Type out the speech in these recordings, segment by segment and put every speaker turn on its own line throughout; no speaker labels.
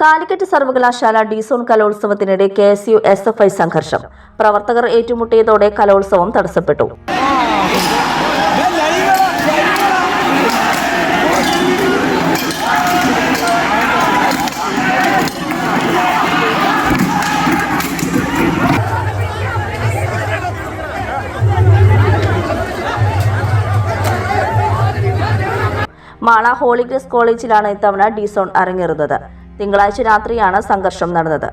കാലിക്കറ്റ് സർവകലാശാല D zone കലോത്സവത്തിനിടെ K S U S F I സംഘർഷം. പ്രവർത്തകർ ഏറ്റുമുട്ടിയതോടെ കലോത്സവം തടസ്സപ്പെട്ടു. മാള ഹോളിഗ്രസ് കോളേജിലാണ് ഇത്തവണ ഡിസോൺ അരങ്ങേറുന്നത്. തിങ്കളാഴ്ച രാത്രിയാണ് സംഘർഷം നടന്നത്.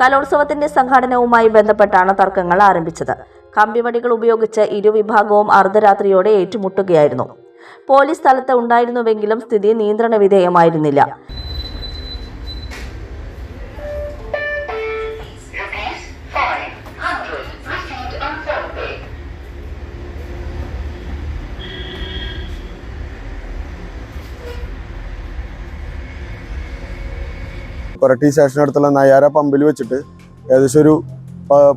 കലോത്സവത്തിന്റെ സംഘാടനവുമായി ബന്ധപ്പെട്ടാണ് തർക്കങ്ങൾ ആരംഭിച്ചത്. കമ്പിവടികൾ ഉപയോഗിച്ച് ഇരുവിഭാഗവും അർദ്ധരാത്രിയോടെ ഏറ്റുമുട്ടുകയായിരുന്നു. പോലീസ് സ്ഥലത്ത് ഉണ്ടായിരുന്നുവെങ്കിലും സ്ഥിതി നിയന്ത്രണ വിധേയമായിരുന്നില്ല
കൊരട്ടി സ്റ്റേഷനടുത്തുള്ള നയാര പമ്പിൽ വെച്ചിട്ട് ഏകദേശം ഒരു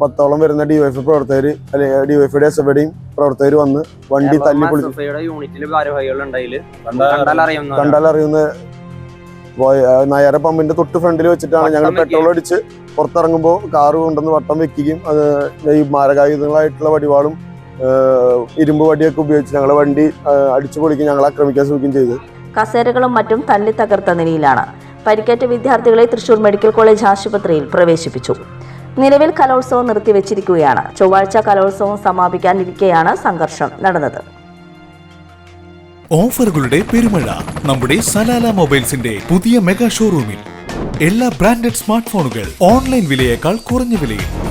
പത്തോളം വരുന്ന ഡിവൈഫ് പ്രവർത്തകർ അല്ലെങ്കിൽ ഡിവൈഫിയുടെ എസ് എഫ് പ്രവർത്തകർ വന്ന് വണ്ടി തല്ലി
കണ്ടാൽ
അറിയുന്ന നയാര പമ്പിന്റെ തൊട്ട് ഫ്രണ്ടിൽ വെച്ചിട്ടാണ് ഞങ്ങൾ പെട്രോൾ അടിച്ച് പുറത്തിറങ്ങുമ്പോൾ കാറ് കൊണ്ടുവന്ന് വട്ടം വെക്കുകയും അത് ഈ മാരകായുധങ്ങളായിട്ടുള്ള വടിവാളും ഇരുമ്പ് വടിയൊക്കെ ഉപയോഗിച്ച് ഞങ്ങളെ വണ്ടി അടിച്ചു പൊളിക്കുകയും ഞങ്ങളെ ആക്രമിക്കാൻ ശ്രമിക്കുകയും ചെയ്തു.
കസേരകളും മറ്റും തല്ലി തകർത്ത നിലയിലാണ്. പരിക്കേറ്റ വിദ്യാർത്ഥികളെ തൃശൂർ മെഡിക്കൽ കോളേജ് ആശുപത്രിയിൽ പ്രവേശിപ്പിച്ചു. നിലവിൽ കലോത്സവം നിർത്തിവെച്ചിരിക്കുകയാണ്. ചൊവ്വാഴ്ച കലോത്സവം സമാപിക്കാനിരിക്കെയാണ് സംഘർഷം നടന്നത്.
ഓഫറുകളുടെ പെരുമഴ നമ്മുടെ സലാല മൊബൈൽസിന്റെ പുതിയ മെഗാ ഷോറൂമിൽ. എല്ലാ ബ്രാൻഡഡ് സ്മാർട്ട് ഫോണുകൾ ഓൺലൈൻ വിലയേക്കാൾ കുറഞ്ഞ വിലയിൽ.